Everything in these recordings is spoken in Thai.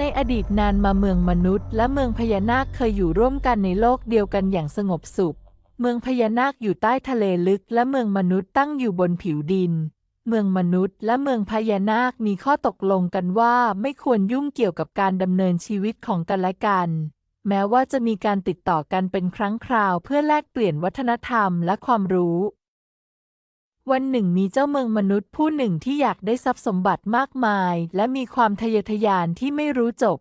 ในอดีตนานมาเมืองมนุษย์ และเมืองพญานาคเคยอยู่ร่วมกันในโลกเดียวกันอย่างสงบสุข เมืองพญานาคอยู่ใต้ทะเลลึก และเมืองมนุษย์ตั้งอยู่บนผิวดิน เมืองมนุษย์และเมืองพญานาคมีข้อตกลงกันว่าไม่ควรยุ่งเกี่ยวกับการดำเนินชีวิตของกันและกัน แม้ว่าจะมีการติดต่อกันเป็นครั้งคราวเพื่อแลกเปลี่ยนวัฒนธรรมและความรู้ วันหนึ่งมีเจ้าเมืองมนุษย์ผู้หนึ่งที่อยากได้ทรัพย์สมบัติมากมาย และมีความทะเยอทะยานที่ไม่รู้จบ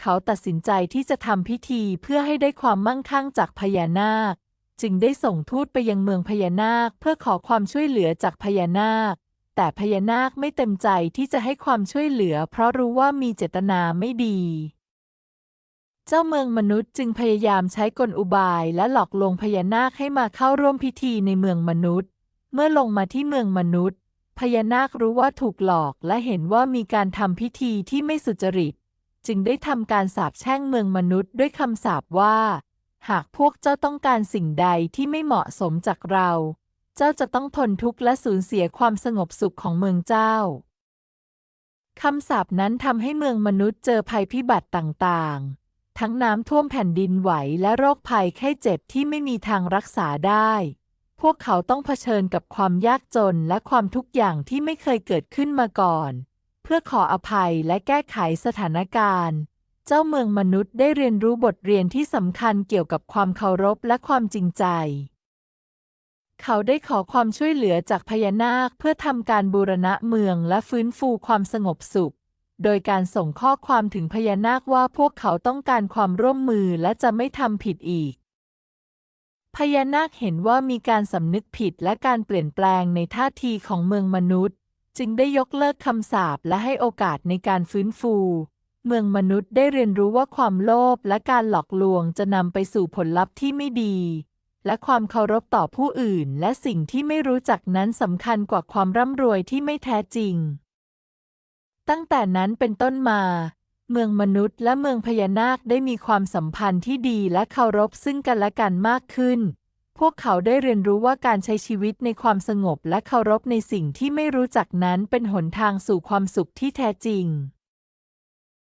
เขาตัดสินใจที่จะทำพิธีเพื่อให้ได้ความมั่งคั่งจากพญานาค จึงได้ส่งทูตไปยังเมืองพญานาคเพื่อขอความช่วยเหลือจากพญานาค แต่พญานาคไม่เต็มใจที่จะให้ความช่วยเหลือ เพราะรู้ว่ามีเจตนาไม่ดี เจ้าเมืองมนุษย์จึงพยายามใช้กลอุบายและหลอกลวงพญานาคให้มาเข้าร่วมพิธีในเมืองมนุษย์ เมื่อลงมาที่เมืองมนุษย์ พญานาครู้ว่าถูกหลอกและเห็นว่ามีการทำพิธีที่ไม่สุจริต จึงได้ทำการสาปแช่งเมืองมนุษย์ด้วยคำสาปว่า หากพวกเจ้าต้องการสิ่งใดที่ไม่เหมาะสมจากเรา เจ้าจะต้องทนทุกข์และสูญเสียความสงบสุขของเมืองเจ้าคำสาปนั้นทำให้เมืองมนุษย์เจอภัยพิบัติต่างๆ ทั้งน้ำท่วมแผ่นดินไหวและโรคภัยไข้เจ็บที่ไม่มีทางรักษาได้ พวกเขาต้องเผชิญกับความยากจนและความทุกอย่างที่ไม่เคยเกิดขึ้นมาก่อน เพื่อขออภัยและแก้ไขสถานการณ์ เจ้าเมืองมนุษย์ได้เรียนรู้บทเรียนที่สำคัญเกี่ยวกับความเคารพและความจริงใจ เขาได้ขอความช่วยเหลือจากพญานาคเพื่อทำการบูรณะเมืองและฟื้นฟูความสงบสุข โดยการส่งข้อความถึงพญานาคว่าพวกเขาต้องการความร่วมมือและจะไม่ทำผิดอีก พญานาคเห็นว่ามีการสำนึกผิดและการเปลี่ยนแปลงในท่าทีของเมืองมนุษย์ จึงได้ยกเลิกคำสาปและให้โอกาสในการฟื้นฟู เมืองมนุษย์ได้เรียนรู้ว่าความโลภและการหลอกลวงจะนำไปสู่ผลลัพธ์ที่ไม่ดี และความเคารพต่อผู้อื่น และสิ่งที่ไม่รู้จักนั้นสำคัญกว่าความร่ำรวยที่ไม่แท้จริง ตั้งแต่นั้นเป็นต้นมา เมืองมนุษย์และเมืองพญานาคได้มีความสัมพันธ์ที่ดีและเคารพซึ่งกันและกันมากขึ้น พวกเขาได้เรียนรู้ว่าการใช้ชีวิตในความสงบและเคารพในสิ่งที่ไม่รู้จักนั้นเป็นหนทางสู่ความสุขที่แท้จริง